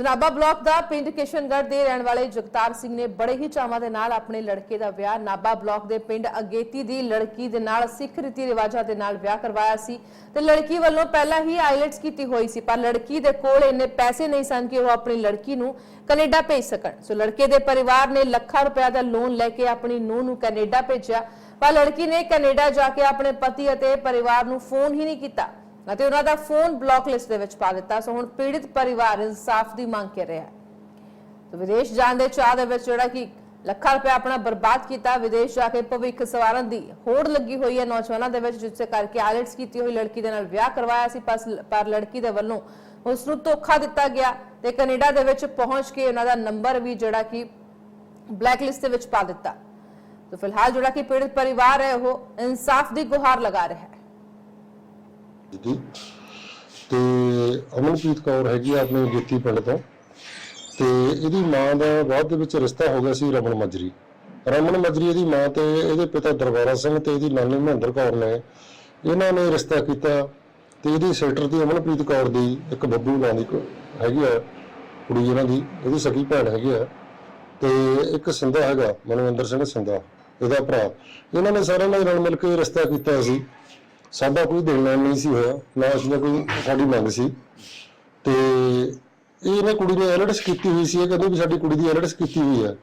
ਸੁਨਾਬਾ block ਦਾ ਪਿੰਡ ਕਿਸ਼ਨਗੜ ਦੇ ਰਹਿਣ ਵਾਲੇ ਜਗਤਾਰ ਸਿੰਘ ਨੇ ਬੜੇ ਹੀ ਚਾਵਾਂ ਦੇ ਨਾਲ ਆਪਣੇ ਲੜਕੇ ਦਾ ਵਿਆਹ ਨਾਬਾ ਬਲਾਕ ਦੇ ਪਿੰਡ ਅਗੇਤੀ ਦੀ ਲੜਕੀ ਦੇ ਨਾਲ ਸਿੱਖ ਰੀਤੀ ਰਿਵਾਜਾਂ ਦੇ ਨਾਲ ਵਿਆਹ ਕਰਵਾਇਆ ਸੀ ਤੇ ਲੜਕੀ ਵੱਲੋਂ ਪਹਿਲਾਂ ਹੀ ਆਈਲੈਟਸ ਕੀਤੀ ਹੋਈ ਸੀ, ਪਰ ਲੜਕੀ ਦੇ ਕੋਲ ਇੰਨੇ ਪੈਸੇ ਨਹੀਂ ਸਨ ਕਿ ਉਹ ਆਪਣੀ ਲੜਕੀ ਨੂੰ ਕੈਨੇਡਾ ਭੇਜ ਸਕਣ। ਸੋ ਲੜਕੇ ਦੇ ਪਰਿਵਾਰ ਨੇ ਲੱਖਾਂ ਰੁਪਏ ਦਾ ਲੋਨ ਲੈ ਕੇ ਆਪਣੀ ਨੂੰਹ ਨੂੰ ਕੈਨੇਡਾ ਭੇਜਿਆ, ਪਰ ਲੜਕੀ ਨੇ ਕੈਨੇਡਾ ਜਾ ਕੇ ਆਪਣੇ ਪਤੀ ਅਤੇ ਪਰਿਵਾਰ ਨੂੰ ਫੋਨ ਹੀ ਨਹੀਂ ਕੀਤਾ। ਅਤੇ ਉਹਨਾਂ ਦਾ ਫੋਨ ਬਲੌਕ ਲਿਸਟ ਦੇ ਵਿੱਚ ਪਾ ਦਿੱਤਾ। ਸੋ ਹੁਣ ਪੀੜਿਤ ਪਰਿਵਾਰ ਇਨਸਾਫ ਦੀ ਮੰਗ ਕਰ ਰਿਹਾ ਹੈ। ਤੇ ਵਿਦੇਸ਼ ਜਾਣ ਦੇ ਚਾਹ ਦੇ ਵਿੱਚ ਜਿਹੜਾ ਕਿ ਲੱਖਾਂ ਰੁਪਏ ਆਪਣਾ ਬਰਬਾਦ ਕੀਤਾ, ਵਿਦੇਸ਼ ਜਾ ਕੇ ਭਵਿੱਖ ਸਵਾਰਨ ਦੀ ਹੋੜ ਲੱਗੀ ਹੋਈ ਹੈ। ਨੌਜਵਾਨਾਂ ਦੇ ਵਿੱਚ ਜਿਸ ਕਰਕੇ ਆਇਲਟਸ ਕੀਤੀ ਹੋਈ ਲੜਕੀ ਦੇ ਨਾਲ ਵਿਆਹ ਕਰਵਾਇਆ ਸੀ, ਪਰ ਲੜਕੀ ਦੇ ਵੱਲੋਂ ਉਸ ਨੂੰ ਧੋਖਾ ਦਿੱਤਾ ਗਿਆ ਤੇ ਕੈਨੇਡਾ ਦੇ ਵਿੱਚ ਪਹੁੰਚ ਕੇ ਉਹਨਾਂ ਦਾ ਨੰਬਰ ਵੀ ਜਿਹੜਾ ਕਿ ਬਲੈਕ ਲਿਸਟ ਦੇ ਵਿੱਚ ਪਾ ਦਿੱਤਾ। ਤਾਂ ਫਿਲਹਾਲ ਜਿਹੜਾ ਕਿ ਪੀੜਤ ਪਰਿਵਾਰ ਹੈ, ਉਹ ਇਨਸਾਫ ਦੀ ਗੁਹਾਰ ਲਗਾ ਰਿਹਾ ਹੈ। ਜੀ ਤੇ ਅਮਨਪ੍ਰੀਤ ਕੌਰ ਹੈਗੀ ਆ ਆਪਣੇ ਜੇਤੀ ਪਿੰਡ ਤੋਂ। ਤੇ ਇਹਦੀ ਮਾਂ ਦਾ ਬਾਅਦ ਦੇ ਵਿੱਚ ਰਿਸ਼ਤਾ ਹੋ ਗਿਆ ਸੀ ਰਮਨ ਮਜਰੀ। ਰਮਨ ਮਜਰੀ ਇਹਦੀ ਮਾਂ ਤੇ ਇਹਦੇ ਪਿਤਾ ਦਰਬਾਰਾ ਸਿੰਘ ਤੇ ਇਹਦੀ ਨਾਨੀ ਮਹਿੰਦਰ ਕੌਰ ਨੇ ਇਹਨਾਂ ਨੇ ਰਿਸ਼ਤਾ ਕੀਤਾ। ਤੇ ਇਹਦੀ ਸੈਕਟਰ ਦੀ ਅਮਨਪ੍ਰੀਤ ਕੌਰ ਦੀ ਇੱਕ ਬੱਬੂ ਨਾਂ ਦੀ ਹੈਗੀ ਆ ਕੁੜੀ ਇਹਨਾਂ ਦੀ, ਇਹਦੀ ਸਕੀ ਭੈਣ ਹੈਗੀ ਆ। ਤੇ ਇੱਕ ਸਿੰਧਾ ਹੈਗਾ ਮਨਵਿੰਦਰ ਸਿੰਘ ਸਿੰਧਾ ਇਹਦਾ ਭਰਾ। ਇਹਨਾਂ ਨੇ ਸਾਰਿਆਂ ਨੇ ਰਲ ਮਿਲ ਕੇ ਰਿਸ਼ਤਾ ਕੀਤਾ ਸੀ। ਸਾਡਾ ਕੋਈ ਦੇਣ ਲੈਣ ਨਹੀਂ ਸੀ ਹੋਇਆ, ਨਾ ਅਸੀਂ ਕੋਈ ਸਾਡੀ ਮੰਗ ਸੀ। ਤੇ ਇਹਨੇ ਕੁੜੀ ਨੇ ਐਲਡਸ ਕੀਤੀ ਹੋਈ ਸੀ, ਇਹ ਕਹਿੰਦੀ ਵੀ ਸਾਡੀ ਕੁੜੀ ਦੀ ਐਲਡਸ ਕੀਤੀ ਹੋਈ ਹੈ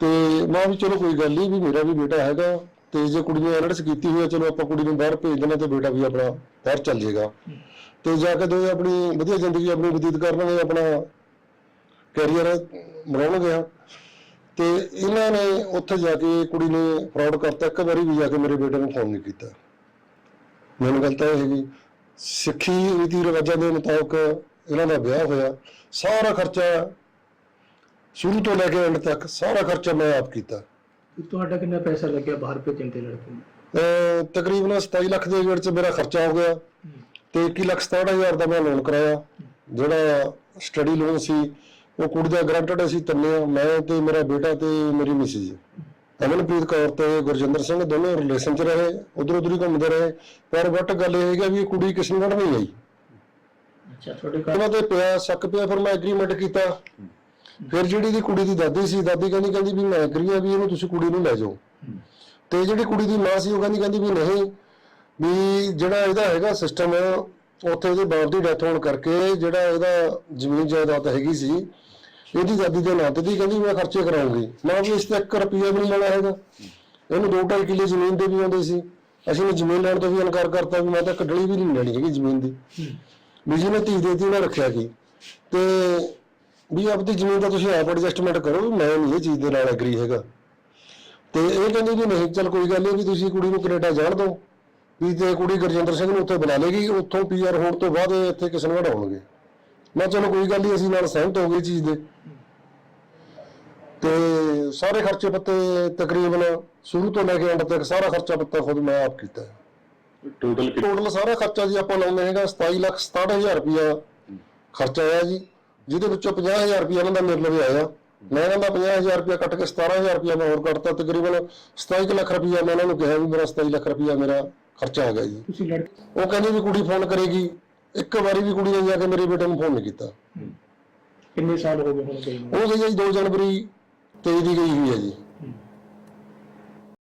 ਤੇ ਮੈਂ ਵੀ ਚਲੋ ਕੋਈ ਗੱਲ ਨਹੀਂ, ਵੀ ਮੇਰਾ ਵੀ ਬੇਟਾ ਹੈਗਾ, ਤੇ ਜੇ ਕੁੜੀ ਨੇ ਐਲਡਸ ਕੀਤੀ ਹੋਈ ਹੈ ਚਲੋ ਆਪਾਂ ਕੁੜੀ ਨੂੰ ਬਾਹਰ ਭੇਜ ਦੇਣਾ ਤੇ ਬੇਟਾ ਵੀ ਆਪਣਾ ਬਾਹਰ ਚੱਲ ਜਾਏਗਾ ਤੇ ਜਾ ਕੇ ਦੋਵੇਂ ਆਪਣੀ ਵਧੀਆ ਜ਼ਿੰਦਗੀ ਆਪਣੀ ਬਤੀਤ ਕਰਨਗੇ ਆਪਣਾ ਕੈਰੀਅਰ ਬਣਾਉਣਗੇ ਤੇ ਇਹਨਾਂ ਨੇ ਉੱਥੇ ਜਾ ਕੇ ਕੁੜੀ ਨੇ ਫਰਾਡ ਕਰਤਾ, ਇੱਕ ਵਾਰੀ ਵੀ ਜਾ ਕੇ ਮੇਰੇ ਬੇਟੇ ਨੂੰ ਫੋਨ ਨਹੀਂ ਕੀਤਾ। ਮੈਨੂੰ ਗੱਲ ਤਾਂ ਇਹ ਹੈਗੀ ਸਿੱਖੀ ਰੀਤੀ ਰਿਵਾਜਾਂ ਦੇ ਮੁਤਾਬਕ ਇਹਨਾਂ ਦਾ ਵਿਆਹ ਹੋਇਆ ਸਾਰਾ ਖਰਚਾ ਸ਼ੁਰੂ ਤੋਂ ਲੈ ਕੇ ਐਂਡ ਤੱਕ ਸਾਰਾ ਖਰਚਾ ਮੈਂ ਆਪ ਕੀਤਾ। ਤੁਹਾਡਾ ਕਿੰਨਾ ਪੈਸਾ ਲੱਗਿਆ ਬਾਹਰ ਭੇਜਣ ਤੇ ਲੜਕੇ ਨੂੰ? ਅਹ ਤਕਰੀਬਨ 27 ਲੱਖ ਦੇ ਵਿੱਚ ਮੇਰਾ ਖਰਚਾ ਹੋ ਗਿਆ ਤੇ 21 ਲੱਖ 67000 ਦਾ ਮੈਂ ਲੋਨ ਕਰਾਇਆ। ਜਿਹੜਾ ਸਟੱਡੀ ਲੋਨ ਸੀ ਉਹ ਕੁੜੀ ਦਾ ਗਰੰਟਡ ਅਸੀਂ ਤਿੰਨੇ ਮੈਂ ਤੇ ਮੇਰਾ ਬੇਟਾ ਤੇ ਮੇਰੀ ਮਿਸਿਸ ਅਮਨਪ੍ਰੀਤ ਕੌਰ ਤੇ ਗੁਰਜਿੰਦਰ ਸਿੰਘ ਦੋਨੋਂ ਰਿਲੇਸ਼ਨ 'ਚ ਰਹੇ ਉਧਰ ਉਧਰ ਹੀ ਘੁੰਮਦੇ ਰਹੇ ਪਰ ਵੱਟ ਗੱਲ ਇਹ ਹੈ ਕਿ ਵੀ ਇਹ ਕੁੜੀ ਕਿਸ਼ਨਗੜ੍ਹ ਨਹੀਂ ਆਈ। ਅੱਛਾ ਤੁਹਾਡੇ ਘਰ ਉਹਨਾਂ ਤੇ ਪਿਆ ਸ਼ੱਕ ਪਿਆ ਫਿਰ ਮੈਂ ਐਗਰੀਮੈਂਟ ਕੀਤਾ। ਫਿਰ ਜਿਹੜੀ ਦੀ ਕੁੜੀ ਦੀ ਦਾਦੀ ਸੀ ਦਾਦੀ ਕਹਿੰਦੀ ਕਹਿੰਦੀ ਵੀ ਮੈਂ ਐਗਰੀ ਆ ਵੀ ਇਹਨੂੰ ਤੁਸੀਂ ਕੁੜੀ ਨੂੰ ਲੈ ਜਾਓ। ਤੇ ਜਿਹੜੀ ਕੁੜੀ ਦੀ ਮਾਂ ਸੀ ਉਹ ਕਹਿੰਦੀ ਕਹਿੰਦੀ ਵੀ ਨਹੀਂ ਵੀ ਜਿਹੜਾ ਇਹਦਾ ਹੈਗਾ ਸਿਸਟਮ ਉੱਥੇ ਇਹਦੇ ਬਾਪ ਦੀ ਡੈਥ ਹੋਣ ਕਰਕੇ ਜਿਹੜਾ ਇਹਦਾ ਜ਼ਮੀਨ ਜਾਇਦਾਦ ਹੈਗੀ ਸੀ ਇਹਦੀ ਦਾਦੀ ਦੇ ਨਾਂ ਤੇ ਦੀ ਕਹਿੰਦੀ ਮੈਂ ਖਰਚੇ ਕਰਾਉਂਗੀ। ਮੈਂ ਵੀ ਇਸ ਤੇ 1 ਰੁਪਿਆ ਵੀ ਨਹੀਂ ਲੈਣਾ ਹੈਗਾ। ਇਹਨੂੰ 2.5 ਕਿੱਲੇ ਜ਼ਮੀਨ ਦੇ ਵੀ ਆਉਂਦੇ ਸੀ। ਅਸੀਂ ਨੇ ਜ਼ਮੀਨ ਲੈਣ ਤੋਂ ਵੀ ਇਨਕਾਰ ਕਰਤਾ ਵੀ ਮੈਂ ਤਾਂ ਕੱਢਣੀ ਵੀ ਨਹੀਂ ਲੈਣੀ ਹੈਗੀ ਜ਼ਮੀਨ ਦੀ। ਵੀ ਜਿਹਨੇ ਧੀ ਦੇਤੀ ਉਹਨੇ ਰੱਖਿਆ ਕੀ? ਤੇ ਵੀ ਆਪਣੀ ਜ਼ਮੀਨ ਦਾ ਤੁਸੀਂ ਆਪ ਐਡਜਸਟਮੈਂਟ ਕਰੋ ਮੈਂ ਨਹੀਂ ਇਹ ਚੀਜ਼ ਦੇ ਨਾਲ ਐਗਰੀ ਹੈਗਾ। ਤੇ ਇਹ ਕਹਿੰਦੇ ਵੀ ਨਹੀਂ ਚੱਲ ਕੋਈ ਗੱਲ ਨਹੀਂ ਵੀ ਤੁਸੀਂ ਕੁੜੀ ਨੂੰ ਕੈਨੇਡਾ ਜਾਣ ਦਿਓ। ਵੀ ਤੇ ਕੁੜੀ ਗੁਰਜਿੰਦਰ ਸਿੰਘ ਨੂੰ ਉੱਥੇ ਬੁਲਾ ਲੇਗੀ ਉੱਥੋਂ ਪੀਆਰ ਹੋਣ ਤੋਂ ਬਾਅਦ ਇੱਥੇ ਕਿਸਨਗੜ ਆਉਣਗੇ। ਮੈਂ ਚਲੋ ਕੋਈ ਗੱਲ ਨਹੀਂ ਅਸੀਂ ਨਾਲ ਸਹਿਮਤ ਹੋ ਗਏ ਚੀਜ਼ ਦੇ। ਤੇ ਸਾਰੇ ਖਰਚੇ ਪੱਤੇ ਤਕਰੀਬਨ ਸ਼ੁਰੂ ਤੋਂ ਲੈ ਕੇ ਐਂਡ ਤੱਕ ਸਾਰਾ ਖਰਚਾ ਪੱਤਾ ਖੁਦ ਮੈਂ ਆਪ ਕੀਤਾ। ਹੈ ਟੋਟਲ ਟੋਟਲ ਸਾਰਾ ਖਰਚਾ ਜੀ ਆਪਾਂ ਲਾਉਂਦੇ ਹੈਗਾ 27 ਲੱਖ 67000 ਰੁਪਇਆ ਖਰਚਾ ਆਇਆ ਜੀ ਜਿਹਦੇ ਵਿੱਚੋਂ 50000 ਰੁਪਇਆ ਇਹਨਾਂ ਦਾ ਮੇਰੇ ਲਈ ਆਇਆ। ਮੈਂ ਇਹਨਾਂ ਦਾ 50000 ਰੁਪਇਆ ਕੱਟ ਕੇ 17000 ਰੁਪਇਆ ਮੈਂ ਹੋਰ ਕੱਟਤਾ ਤਕਰੀਬਨ 27 ਕੁ ਲੱਖ ਰੁਪਇਆ ਮੈਂ ਇਹਨਾਂ ਨੂੰ ਕਿਹਾ ਵੀ ਮੇਰਾ 27 ਲੱਖ ਰੁਪਇਆ ਮੇਰਾ ਖਰਚਾ ਆ ਗਿਆ ਜੀ। ਤੁਸੀਂ ਲੜਕੇ ਉਹ ਕਹਿੰਦੀ ਵੀ ਕੁੜੀ ਫੋਨ ਕਰੇਗੀ। ਇੱਕ ਵਾਰੀ ਵੀ ਕੁੜੀ ਨੇ ਜਾ ਕੇ ਮੇਰੇ ਬੇਟੇ ਨੂੰ ਫੋਨ ਨਹੀਂ ਕੀਤਾ। ਕਿੰਨੇ ਸਾਲ ਹੋ ਗਏ ਹੁਣ ਨੂੰ? ਉਹ ਗਈ ਹੈ ਜੀ 2 ਜਨਵਰੀ 23 ਦੀ ਗਈ ਹੋਈ ਹੈ ਜੀ।